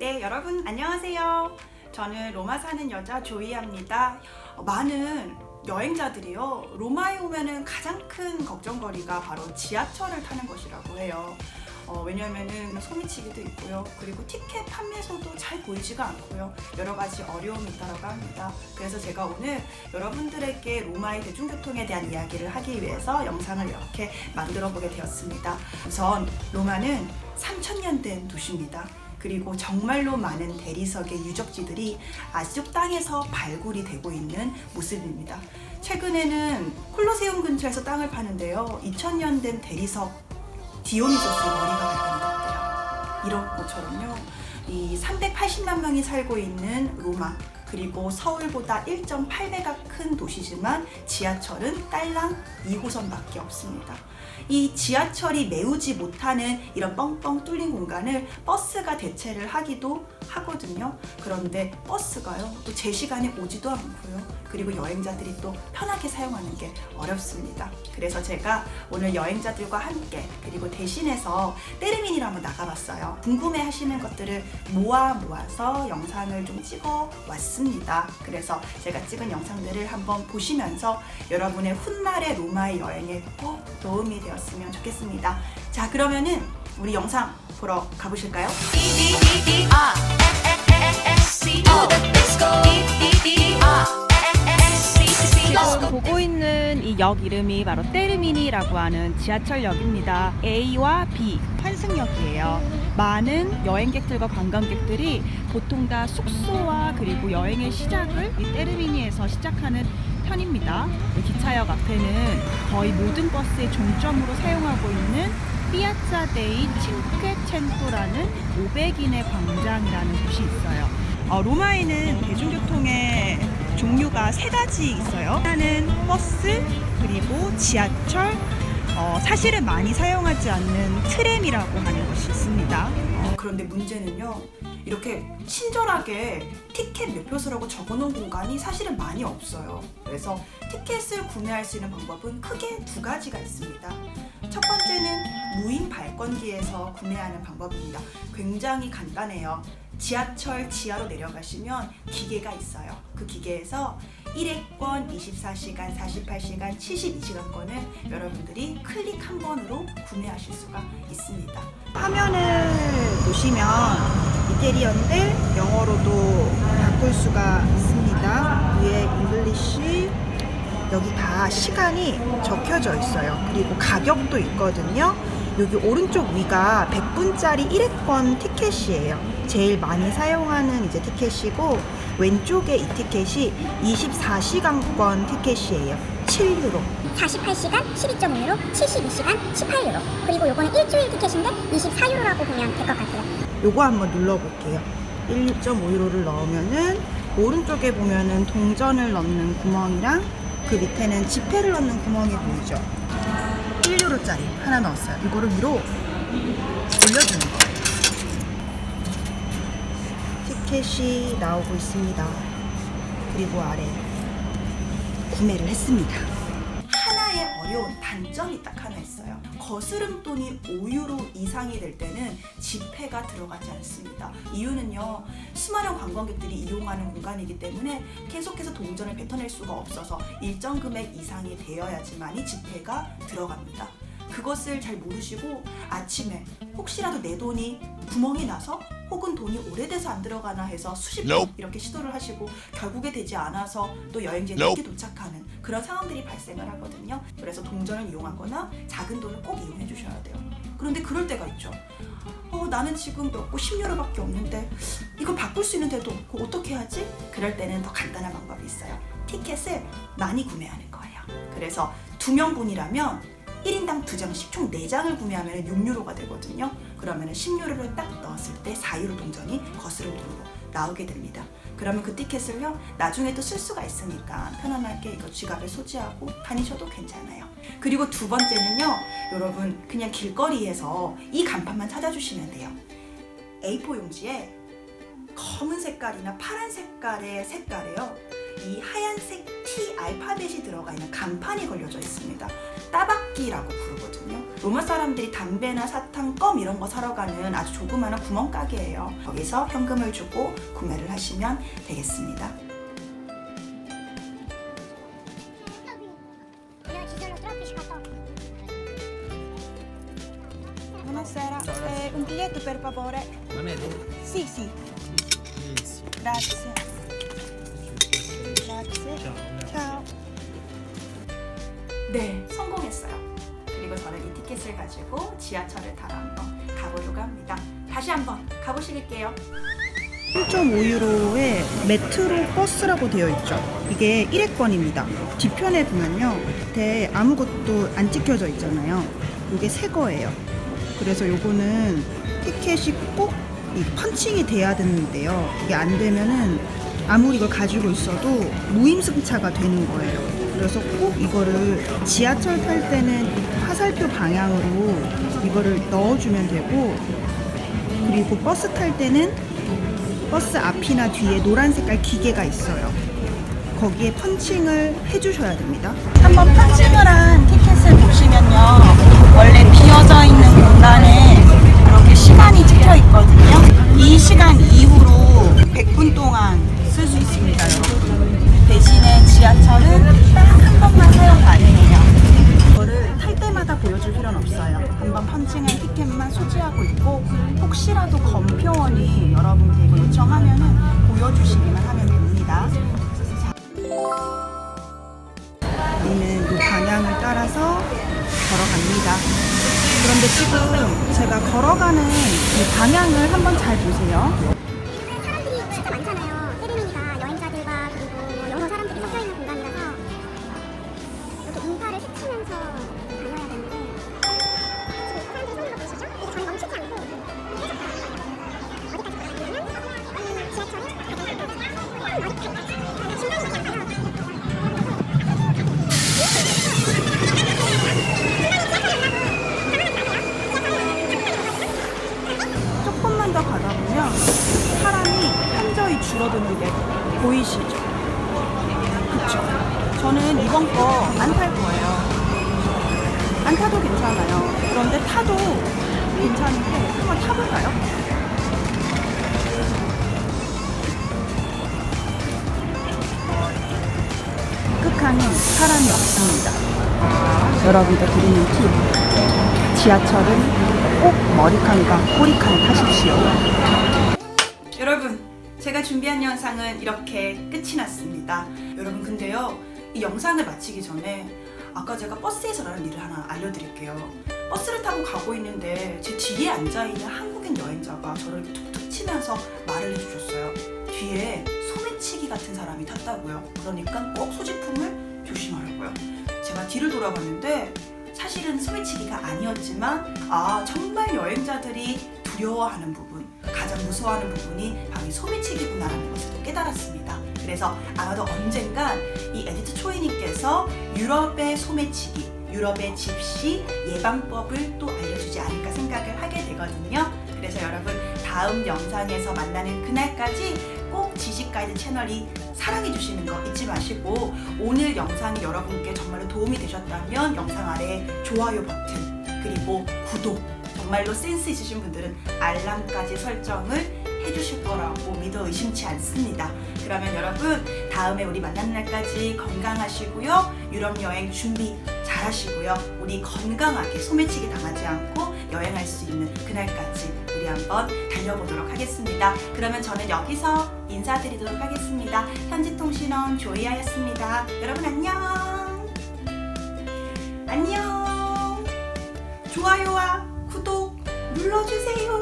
네, 여러분 안녕하세요. 저는 로마 사는 여자 조이합니다. 어, 많은 여행자들이요. 로마에 오면은 가장 큰 걱정거리가 바로 지하철을 타는 것이라고 해요. 어, 왜냐면은 소미치기도 있고요. 그리고 티켓 판매소도 잘 보이지가 않고요. 여러 가지 어려움이 있다고 합니다. 그래서 제가 오늘 여러분들에게 로마의 대중교통에 대한 이야기를 하기 위해서 영상을 이렇게 만들어 보게 되었습니다. 우선 로마는 3000년 된 도시입니다. 그리고 정말로 많은 대리석의 유적지들이 아직 땅에서 발굴이 되고 있는 모습입니다. 최근에는 콜로세움 근처에서 땅을 파는데요. 2000년 된 대리석 디오니소스의 머리가 발견됐대요. 이런 것처럼요. 이 380만 명이 살고 있는 로마 그리고 서울보다 1.8배가 큰 도시지만 지하철은 딸랑 2호선밖에 없습니다. 이 지하철이 메우지 못하는 이런 뻥뻥 뚫린 공간을 버스가 대체를 하기도 하거든요. 그런데 버스가요, 또 제 시간에 오지도 않고요. 그리고 여행자들이 또 편하게 사용하는 게 어렵습니다. 그래서 제가 오늘 여행자들과 함께 그리고 대신해서 때르민이를 한번 나가봤어요. 궁금해 하시는 것들을 모아 모아서 영상을 좀 찍어 왔습니다. 그래서 제가 찍은 영상들을 한번 보시면서 여러분의 훗날의 로마의 여행에 꼭 도움이 되었으면 좋겠습니다. 자, 그러면은 우리 영상 보러 가보실까요? 지금 보고 있는 이 역 이름이 바로 테르미니라고 하는 지하철역입니다. A와 B 환승역이에요. 많은 여행객들과 관광객들이 보통 다 숙소와 그리고 여행의 시작을 이 테르미니에서 시작하는 편입니다. 이 기차역 앞에는 거의 모든 버스의 종점으로 사용하고 있는 피아차 데이 칭퀘첸토라는 500인의 광장이라는 곳이 있어요. 어, 로마에는 대중교통의 종류가 세 가지 있어요. 하나는 버스, 그리고 지하철, 어, 사실은 많이 사용하지 않는 트램이라고 하는 것이 있습니다. 어, 그런데 문제는요. 이렇게 친절하게 티켓 매표소라고 적어놓은 공간이 사실은 많이 없어요. 그래서 티켓을 구매할 수 있는 방법은 크게 두 가지가 있습니다. 첫 번째는 무인 발권기에서 구매하는 방법입니다. 굉장히 간단해요. 지하철 지하로 내려가시면 기계가 있어요. 그 기계에서 1회권 24시간, 48시간, 72시간권을 여러분들이 클릭 한 번으로 구매하실 수가 있습니다. 화면을 보시면 이태리어인데 영어로도 바꿀 수가 있습니다. 위에 잉글리시 여기 다 시간이 적혀져 있어요. 그리고 가격도 있거든요. 여기 오른쪽 위가 100분짜리 1회권 티켓이에요. 제일 많이 사용하는 이제 티켓이고 왼쪽에 이 티켓이 24시간권 티켓이에요. 7유로. 48시간 12.5유로, 72시간 18유로. 그리고 요거는 일주일 티켓인데 24유로라고 보면 될 것 같아요. 요거 한번 눌러볼게요. 1.5유로를 넣으면은 오른쪽에 보면은 동전을 넣는 구멍이랑 그 밑에는 지폐를 넣는 구멍이 보이죠? 1유로짜리 하나 넣었어요. 이거를 위로 올려주는 거예요. 티켓이 나오고 있습니다. 그리고 아래 구매를 했습니다. 하나의 어려운 단점이 딱 하나 있어요. 거스름 돈이 5유로 이상이 될 때는 지폐가 들어가지 않습니다. 이유는요, 수많은 관광객들이 이용하는 공간이기 때문에 계속해서 동전을 뱉어낼 수가 없어서 일정 금액 이상이 되어야지만 이 지폐가 들어갑니다. 그것을 잘 모르시고 아침에 혹시라도 내 돈이 구멍이 나서 혹은 돈이 오래돼서 안 들어가나 해서 수십 번. 이렇게 시도를 하시고 결국에 되지 않아서 또 여행지에. 늦게 도착하는 그런 상황들이 발생을 하거든요. 그래서 동전을 이용하거나 작은 돈을 꼭 이용해 주셔야 돼요. 그런데 그럴 때가 있죠. 어, 나는 지금 몇고 10유로밖에 없는데 이걸 바꿀 수 있는 데도 그거 어떻게 하지? 그럴 때는 더 간단한 방법이 있어요. 티켓을 많이 구매하는 거예요. 그래서 두 명분이라면 1인당 두 장씩 총 4장을 구매하면 6유로가 되거든요. 그러면 10유로를 딱 넣었을 때 4유로 동전이 거스름 돈으로 나오게 됩니다. 그러면 그 티켓을요 나중에 또 쓸 수가 있으니까 편안하게 이거 지갑에 소지하고 다니셔도 괜찮아요. 그리고 두 번째는요 여러분 그냥 길거리에서 이 간판만 찾아주시면 돼요. A4 용지에 검은 색깔이나 파란 색깔의 색깔에요. 이 하얀색 T 알파벳이 들어가 있는 간판이 걸려져 있습니다. 따박기라고 부르거든요. 로마 사람들이 담배나 사탕, 껌 이런 거 사러 가는 아주 조그마한 구멍가게예요. 거기서 현금을 주고 구매를 하시면 되겠습니다. Buonasera, eh, un biglietto per favore. Sì, sì, grazie. Grazie. Ciao. 네, 성공했어요. 그리고 저는 이 티켓을 가지고 지하철을 타러 한번 가보려고 합니다. 다시 한번 가보실게요. 1.5유로에 메트로 버스라고 되어 있죠. 이게 1회권입니다. 뒤편에 보면요. 밑에 아무것도 안 찍혀져 있잖아요. 이게 새 거예요. 그래서 요거는 티켓이 꼭 이 펀칭이 돼야 되는데요. 이게 안 되면은 아무리 이걸 가지고 있어도 무임승차가 되는 거예요. 그래서 꼭 이거를 지하철 탈 때는 이 화살표 방향으로 이거를 넣어주면 되고 그리고 버스 탈 때는 버스 앞이나 뒤에 노란 색깔 기계가 있어요. 거기에 펀칭을 해주셔야 됩니다. 한번 펀칭을 한 티켓을 보시면요. 원래 비어져 있는 공간에 이렇게 시간이 찍혀 있거든요. 이 시간 이후로 100분 동안 쓸 수 있습니다, 여러분. 대신에 지하철은 딱 한 번만 사용 가능해요. 이거를 탈 때마다 보여줄 필요는 없어요. 한번 펀칭한 티켓만 소지하고 있고 혹시라도 검표원이 여러분께 이거 요청하면은 보여주시기만 하면 됩니다. 우리는 이 방향을 따라서 걸어갑니다. 그런데 지금 제가 걸어가는 이 방향을 한번 잘 보세요. 사람이 현저히 줄어드는 게 보이시죠? 그쵸? 저는 이번 거 안 탈 거예요. 안 타도 괜찮아요. 그런데 타도 괜찮은데 한번 타볼까요? 끝칸은 사람이 없습니다. 여러분들 드리는 팁. 지하철은 꼭 머리칸과 꼬리칸을 타십시오. 여러분, 제가 준비한 영상은 이렇게 끝이 났습니다. 여러분, 근데요, 이 영상을 마치기 전에 아까 제가 버스에서 라는 일을 하나 알려드릴게요. 버스를 타고 가고 있는데 제 뒤에 앉아있는 한국인 여행자가 저를 툭툭 치면서 말을 해주셨어요. 뒤에 소매치기 같은 사람이 탔다고요. 그러니까 꼭 소지품을 조심하라고요. 제가 뒤를 돌아봤는데 사실은 소매치기가 아니었지만 아 정말 여행자들이 두려워하는 부분 가장 무서워하는 부분이 바로 이 소매치기구나라는 것을 또 깨달았습니다. 그래서 아마도 언젠간 이 에디트 초이님께서 유럽의 소매치기, 유럽의 집시 예방법을 또 알려주지 않을까 생각을 하게 되거든요. 그래서 여러분 다음 영상에서 만나는 그날까지 꼭 지식가이드 채널이 사랑해 주시는 거 잊지 마시고 오늘 영상이 여러분께 정말로 도움이 되셨다면 영상 아래 좋아요 버튼 그리고 구독 정말로 센스 있으신 분들은 알람까지 설정을 해주실 거라고 믿어 의심치 않습니다. 그러면 여러분 다음에 우리 만나는 날까지 건강하시고요. 유럽 여행 준비 잘 하시고요. 우리 건강하게 소매치기 당하지 않고 여행할 수 있는 그날까지 한번 달려보도록 하겠습니다. 그러면 저는 여기서 인사드리도록 하겠습니다. 현지통신원 조이아였습니다. 여러분 안녕. 안녕. 좋아요와 구독 눌러주세요.